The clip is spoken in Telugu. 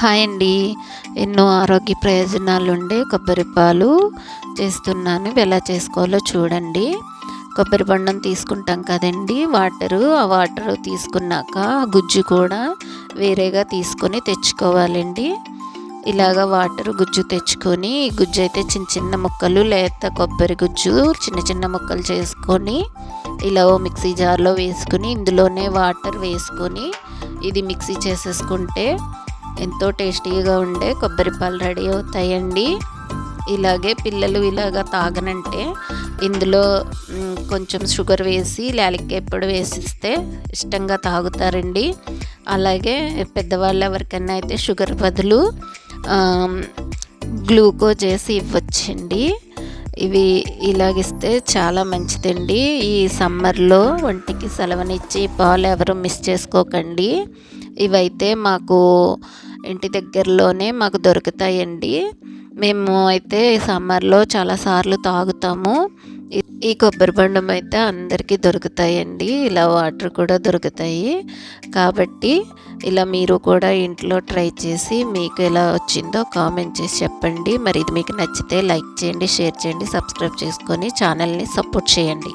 హాయ్ అండి. ఎన్నో ఆరోగ్య ప్రయోజనాలు ఉండే కొబ్బరి పాలు చేస్తున్నాను. ఎలా చేసుకోవాలో చూడండి. కొబ్బరి బండం తీసుకుంటాం కదండి. వాటరు ఆ వాటర్ తీసుకున్నాక గుజ్జు కూడా వేరేగా తీసుకొని తెచ్చుకోవాలండి. ఇలాగ వాటర్ గుజ్జు తెచ్చుకొని గుజ్జు అయితే చిన్న చిన్న ముక్కలు లేత కొబ్బరి గుజ్జు చిన్న చిన్న ముక్కలు చేసుకొని ఇలా మిక్సీ జార్లో వేసుకుని ఇందులోనే వాటర్ వేసుకొని ఇది మిక్సీ చేసేసుకుంటే ఎంతో టేస్టీగా ఉండే కొబ్బరి పాలు రెడీ అవుతాయండి. ఇలాగే పిల్లలు ఇలాగ తాగనంటే ఇందులో కొంచెం షుగర్ వేసి లాలిక్కాయ పొడి వేసిస్తే ఇష్టంగా తాగుతారండి. అలాగే పెద్దవాళ్ళు ఎవరికైనా అయితే షుగర్ బదులు గ్లూకోజ్ వేసి ఇవ్వచ్చండి. ఇవి ఇలాగిస్తే చాలా మంచిదండి. ఈ సమ్మర్లో ఒంటికి సెలవునిచ్చి పాలు ఎవరు మిస్ చేసుకోకండి. ఇవైతే మాకు ఇంటి దగ్గరలోనే మాకు దొరుకుతాయండి. మేము అయితే సమ్మర్లో చాలాసార్లు తాగుతాము. ఈ కొబ్బరి బండం అయితే అందరికీ దొరుకుతాయండి. ఇలా వాటర్ కూడా దొరుకుతాయి. కాబట్టి ఇలా మీరు కూడా ఇంట్లో ట్రై చేసి మీకు ఎలా వచ్చిందో కామెంట్ చేసి చెప్పండి. మరి ఇది మీకు నచ్చితే లైక్ చేయండి షేర్ చేయండి సబ్స్క్రైబ్ చేసుకొని ఛానల్ని సపోర్ట్ చేయండి.